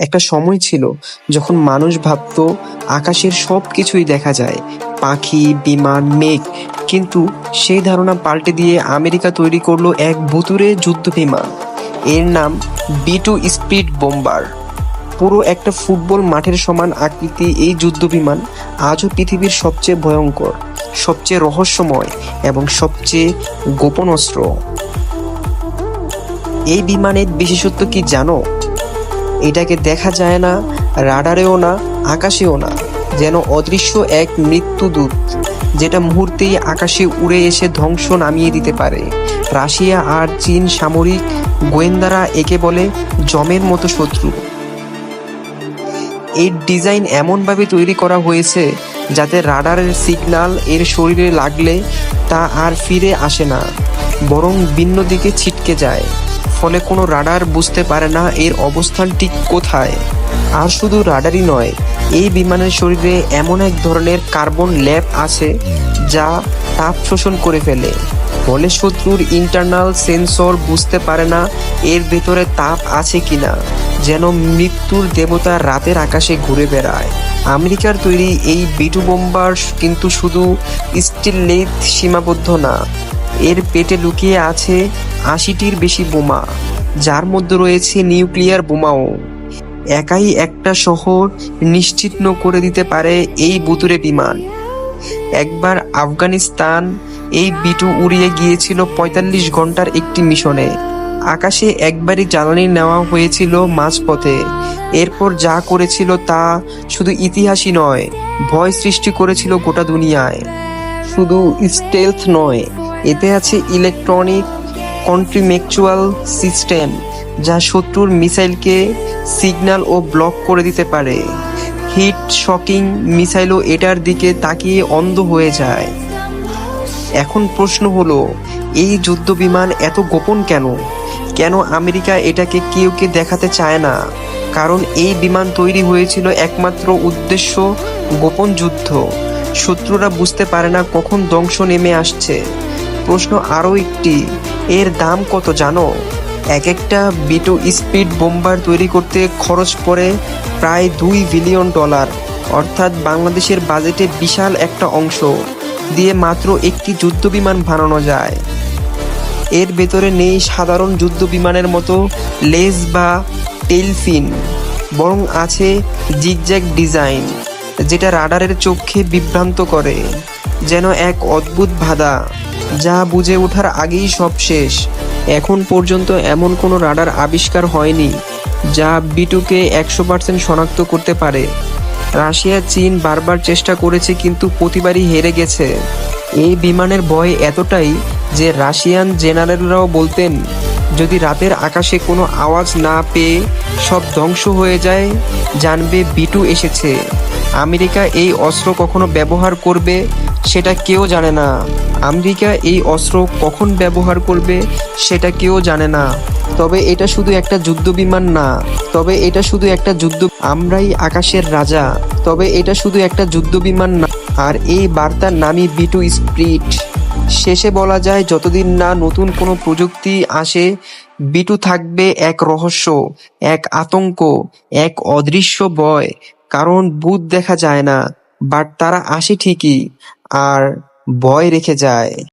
একটা সময় ছিল যখন মানুষ ভাবতো আকাশের সব কিছুই দেখা যায়, পাখি, বিমান, মেঘ। কিন্তু সেই ধারণা পাল্টে দিয়ে আমেরিকা তৈরি করল এক ভুতুরে যুদ্ধ বিমান। এর নাম বি টু স্পিড বোম্বার পুরো একটা ফুটবল মাঠের সমান আকৃতি এই যুদ্ধ বিমান আজও পৃথিবীর সবচেয়ে ভয়ঙ্কর, সবচেয়ে রহস্যময় এবং সবচেয়ে গোপন অস্ত্র। এই বিমানের বিশেষত্ব কি জানো? এটাকে দেখা যায় না, রাডারেও না, আকাশেও না, যেন অদৃশ্য এক মৃত্যুদূত, যেটা মুহূর্তেই আকাশে উড়ে এসে ধ্বংস নামিয়ে দিতে পারে। রাশিয়া আর চীন সামরিক গোয়েন্দারা একে বলে জমের মতো শত্রু। এর ডিজাইন এমনভাবে তৈরি করা হয়েছে, যাতে রাডারের সিগন্যাল এর শরীরে লাগলে তা আর ফিরে আসে না, বরং ভিন্ন দিকে ছিটকে যায়। ফলে কোনো রাডার বুঝতে পারে না এর অবস্থান ঠিক কোথায়। আর শুধু রাডারই নয়, এই বিমানের শরীরে এমন এক ধরনের কার্বন ল্যাব আছে যা তাপ শোষণ করে ফেলে। ফলে শত্রুর ইন্টারনাল সেন্সর বুঝতে পারে না এর ভেতরে তাপ আছে কিনা, যেন মৃত্যুর দেবতা রাতের আকাশে ঘুরে বেড়ায়। আমেরিকার তৈরি এই বিটু বোম্বার কিন্তু শুধু স্টিল লেথ সীমাবদ্ধ না এর পেটে লুকিয়ে আছে আশিটির বেশি বোমা, যার মধ্যে রয়েছে নিউক্লিয়ার বোমাও। একাই একটা শহর নিশ্চিহ্ন করে দিতে পারে এই বুতুরে বিমান। একবার আফগানিস্তান এই বিটু উড়িয়ে গিয়েছিল পঁয়তাল্লিশ ঘণ্টার একটি মিশনে। আকাশে একবারই জ্বালানি নেওয়া হয়েছিল মাঝপথে। এরপর যা করেছিল তা শুধু ইতিহাসই নয়, ভয় সৃষ্টি করেছিল গোটা দুনিয়ায়। শুধু স্টেলথ নয় এতে আছে ইলেকট্রনিক কন্ট্রিমেকচুয়াল সিস্টেম যা শত্রুর মিসাইলকে সিগন্যাল ও ব্লক করে দিতে পারে। হিট শকিং মিসাইলও এটার দিকে তাকিয়ে অন্ধ হয়ে যায়। এখন প্রশ্ন হলো, এই যুদ্ধ বিমান এত গোপন কেন? কেন আমেরিকা এটাকে কেউকে দেখাতে চায় না? কারণ এই বিমান তৈরি হয়েছিল একমাত্র উদ্দেশ্য গোপন যুদ্ধ। শত্রুরা বুঝতে পারে না কখন ধ্বংস নেমে আসছে। প্রশ্ন আরও একটি। এর দাম কত জানো? এক একটা বিটু স্পিড বোম্বার তৈরি করতে খরচ পড়ে প্রায় দুই বিলিয়ন ডলার। অর্থাৎ বাংলাদেশের বাজেটে বিশাল একটা অংশ। দিয়ে মাত্র একটি যুদ্ধ বিমান বানানো যায়। এর ভেতরে নেই সাধারণ যুদ্ধ বিমানের মতো লেজ বা টেলফিন। বরং আছে জিগজ্যাগ ডিজাইন, যেটা রাডারের চোখে বিভ্রান্ত করে, যেন এক অদ্ভুত বাধা। যা বুঝে ওঠার আগেই সব শেষ। এখন পর্যন্ত এমন কোনো রাডার আবিষ্কার হয়নি, যা বিটুকে একশো পার্সেন্ট শনাক্ত করতে পারে। রাশিয়া, চীন বারবার চেষ্টা করেছে কিন্তু প্রতিবারই হেরে গেছে। এই বিমানের ভয় এতটাই যে রাশিয়ান জেনারেলরাও বলতেন, যদি রাতের আকাশে কোনো আওয়াজ না পেয়ে সব ধ্বংস হয়ে যায়, জানবে বিটু এসেছে। আমেরিকা এই অস্ত্র কখনো ব্যবহার করবে সেটা কেউ জানে না। আমেরিকা এই অস্ত্র কখন ব্যবহার করবে সেটা কেউ জানে না। তবে এটা শুধু একটা যুদ্ধ বিমান না, তবে এটা শুধু একটা যুদ্ধ আমরাই আকাশের রাজা, তবে এটা শুধু একটা যুদ্ধ বিমান না। আর এই বার্তার নামই বিটু স্প্রিট। শেষে বলা যায়, যতদিন না নতুন কোনো প্রযুক্তি আসে, বিটু থাকবে এক রহস্য, এক আতঙ্ক, এক অদৃশ্য ভয় কারণ ভূত দেখা যায় না, বাট তারা আসে ঠিকই। আর ভয় রেখে যায়।